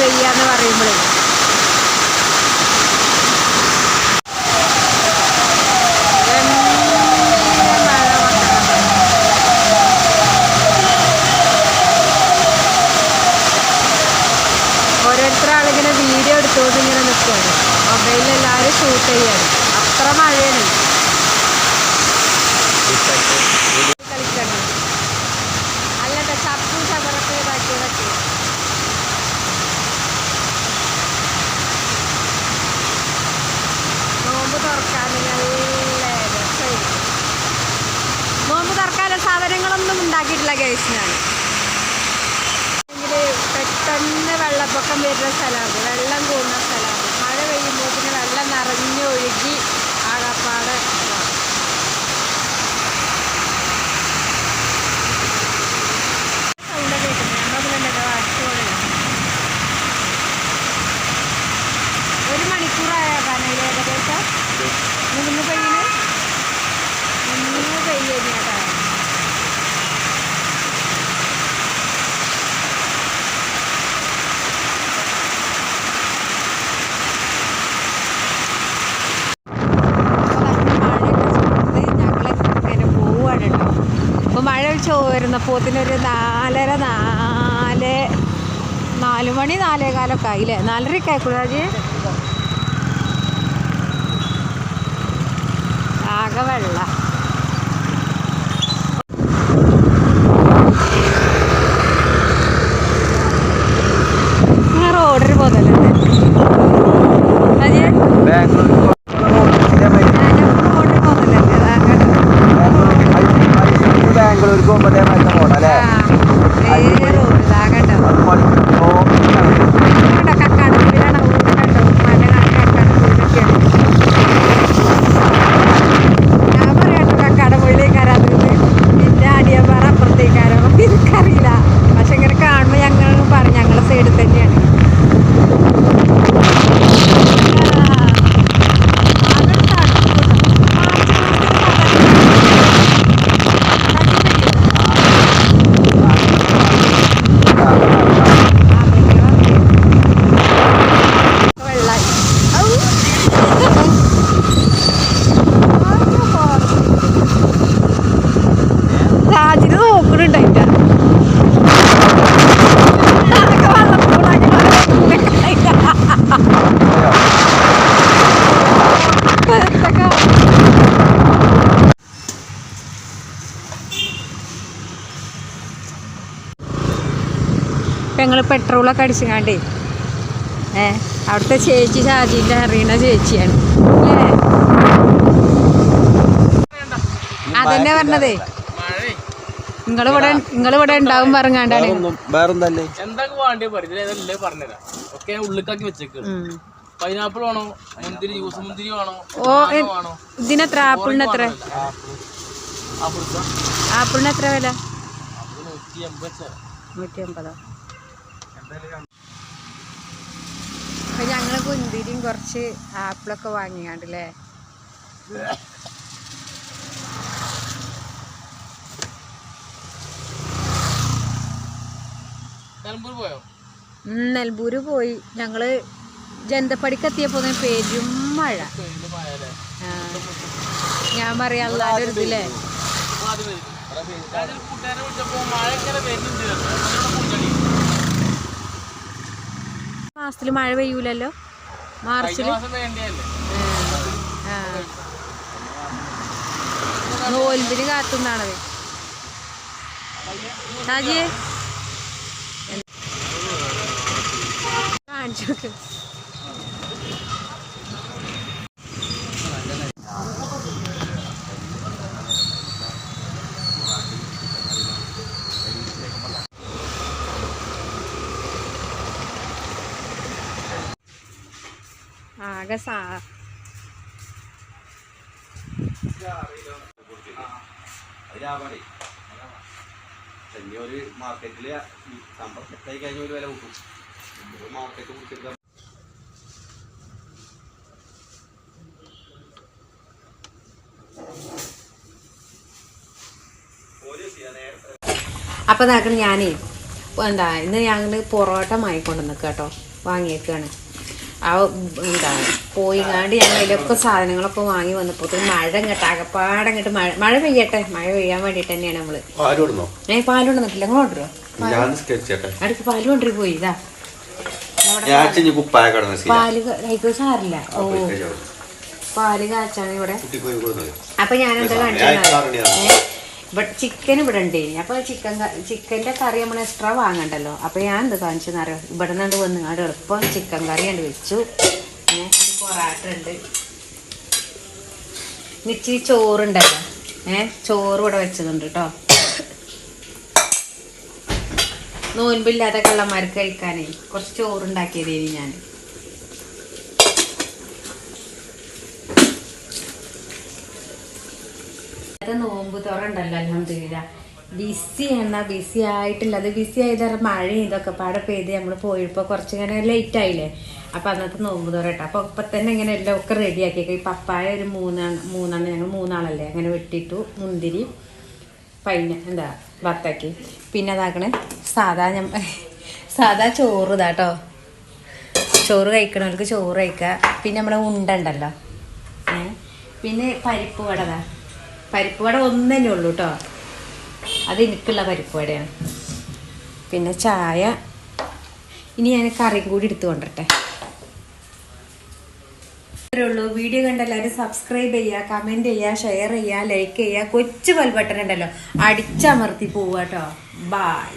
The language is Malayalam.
പെയ്യാന്ന് പറയുമ്പോഴേ. ഓരോരുത്തർ ആളിങ്ങനെ വീഡിയോ എടുത്തുകൊണ്ട് ഇങ്ങനെ നിൽക്കുകയാണ് മൊബൈലിൽ എല്ലാവരും ഷൂട്ട് ചെയ്യാണ്. അത്ര മഴയാണ്. ഉണ്ടാക്കിയിട്ടില്ല ഗേസിനാണ് പെട്ടെന്ന് വെള്ളപ്പൊക്കം വരുന്ന സ്ഥലമാണ്. വെള്ളം കൂടുന്ന സ്ഥലമാണ്. മഴ പെയ്യുമ്പോൾ പിന്നെ വെള്ളം നിറഞ്ഞൊഴുകി ആകപ്പാട് ഒരു മണിക്കൂറായ മണിക്കൂറാകാനായി ഏകദേശം? നിന്ന് പെയ്യണ്? നിന്ന് പെയ്യുന്ന കേട്ടോ അപ്പോൾ മഴ ചോരുന്നപ്പോത്തിനൊരു നാലര നാല് നാല് മണി നാലേ കാലൊക്കെ ആയില്ലേ? നാലരയൊക്കെ ആയിക്കൂടാജ് ആകെ വെള്ള. ബാംഗ്ലൂർക്ക് പോകുമ്പോ അതേമാതിരി പോകണം അല്ലേ പെട്രോളൊക്കെ അടിച്ചങ്ങാണ്ടേ. ഏ അവിടുത്തെ ചേച്ചി ഷാജീന്റെ അറിയണ ചേച്ചിയാണ്. അല്ലേ? അതന്നെ പറഞ്ഞതേ. നിങ്ങളിവിടെ നിങ്ങളിവിടെ ഉണ്ടാവും പറഞ്ഞാണ്ടാണ്. വേറൊന്നല്ലേ എന്തൊക്കെ വേണ്ടി പറഞ്ഞുതരാം. ഒക്കെ ഉള്ളിക്കാക്കി വെച്ചേക്ക്. പൈനാപ്പിൾ വേണോ? മുന്തിരി ജ്യൂസ് മുന്തിരി വേണോ? ഓ ഇതിനെത്ര? ആപ്പിളിന് എത്ര? ആപ്പിൾ ആപ്പിളിന് എത്ര വില? നൂറ്റി എൺപത് നൂറ്റി അമ്പതോ അപ്പൊ ഞങ്ങൾ കുന്തിരിയും കുറച്ച് ആപ്പിളൊക്കെ വാങ്ങിയാണ്ടല്ലേ നെൽബൂര് പോയി? ഞങ്ങൾ ജന്തപ്പടിക്ക് എത്തിയപ്പോ പേരും മഴ. ഞാൻ പറയാ അല്ലാതെ ഇതില്ലേ? ഞാനൊരു മഴ പെയ്യൂലല്ലോ? മാർച്ചിൽ. നോൽമ്പിന് കാത്തുന്നാണത് ഷാജിയെ? കാണിച്ചു നോക്ക്. ആകെ സാ ഒരു മാർക്കറ്റിൽ സമ്പർക്കത്തായി കഴിഞ്ഞ ഒരു വില കൂട്ടും. മാർക്കറ്റ് കുടിച്ചിട്ട് അപ്പം ഇതാക്കണ ഞാനേ എന്താ ഇന്ന് ഞങ്ങൾ പൊറോട്ട വാങ്ങിക്കൊണ്ട് നിൽക്കുക കേട്ടോ. വാങ്ങിയേക്കാണ്. ആ എന്താ പോയിങ്ങാണ്ട് ഞാൻ അതിലൊക്കെ സാധനങ്ങളൊക്കെ വാങ്ങി വന്നപ്പോൾ മഴ ഇങ്ങോട്ട് അകപ്പാടെ ഇങ്ങോട്ട് മഴ മഴ പെയ്യട്ടെ മഴ പെയ്യാൻ വേണ്ടിട്ട് തന്നെയാണ് നമ്മൾ. ഞാൻ പാലുകൊണ്ട് നിൽക്കില്ല നിങ്ങൾ സ്കെച്ചേട്ടെ അടുത്ത് പാൽ കൊണ്ടു പോയി ഇതാ. പാൽ കഴിക്കുക സാറില്ല ഓ. പാൽ കാച്ചാണ് ഇവിടെ. പോയി അപ്പൊ ഞാൻ എന്താ ഞാൻ ഇവിടെ ചിക്കൻ ഇവിടെ ഉണ്ട് അപ്പൊ ചിക്കൻ ചിക്കന്റെ കറി നമ്മൾ എക്സ്ട്രാ വാങ്ങണ്ടല്ലോ. അപ്പൊ ഞാൻ എന്ത് കാണിച്ചു അറിയാം? ഇവിടെ നിന്ന് വന്നുങ്ങാണ്ട് എളുപ്പം ചിക്കൻ കറി കണ്ട് വെച്ചു. പൊറാട്ട ഉണ്ട്. ഇച്ചിരി ചോറുണ്ടല്ലോ. ഏ ചോറ് ഇവിടെ വെച്ചതുണ്ട് കേട്ടോ നോൻപില്ലാത്ത കള്ളന്മാർക്ക് കഴിക്കാനേ കുറച്ച് ചോറുണ്ടാക്കിയതേനി ഞാൻ അത് നോമ്പ് തുറണ്ടല്ലോ അലഹമില്ല ബിസി എന്നാ ബിസി ആയിട്ടില്ല. അത് ബിസി ആയത് മഴയും ഇതൊക്കെ പാടെ പെയ്ത് നമ്മൾ പോയപ്പോൾ കുറച്ച് ഇങ്ങനെ ലേറ്റ് ആയില്ലേ? അപ്പം അന്നത്തെ നോമ്പ് തുറ കേട്ടോ അപ്പോൾ ഇപ്പം തന്നെ ഇങ്ങനെ എല്ലാം ഒക്കെ റെഡിയാക്കി ഈ പപ്പായ ഒരു മൂന്നാണ് മൂന്നാണ് ഞങ്ങൾ മൂന്നാളല്ലേ? അങ്ങനെ വെട്ടിയിട്ടു മുന്തിരി പൈന എന്താ വത്തക്ക്. പിന്നെ അതാക്കണേ സാധാ ഞമ്മ സാധാ ചോറ് ഇതാട്ടോ ചോറ് കഴിക്കണവർക്ക് ചോറ് കഴിക്കുക പിന്നെ നമ്മുടെ ഉണ്ട ഉണ്ടല്ലോ. പിന്നെ പരിപ്പ് വടതാ പരിപ്പ് വട ഒന്നേ ഉള്ളൂ കേട്ടോ അത് എനിക്കുള്ള പരിപ്പ് വടയാണ് പിന്നെ ചായ. ഇനി ഞാൻ കറിയും കൂടി എടുത്തു കൊണ്ടട്ടെ ഉള്ളൂ. വീഡിയോ കണ്ട എല്ലാവരും സബ്സ്ക്രൈബ് ചെയ്യുക കമന്റ് ചെയ്യുക ഷെയർ ചെയ്യുക ലൈക്ക് ചെയ്യുക. കൊച്ചു ബെൽ ബട്ടൺ ഉണ്ടല്ലോ. അടിച്ചമർത്തി പോവുക ബായ്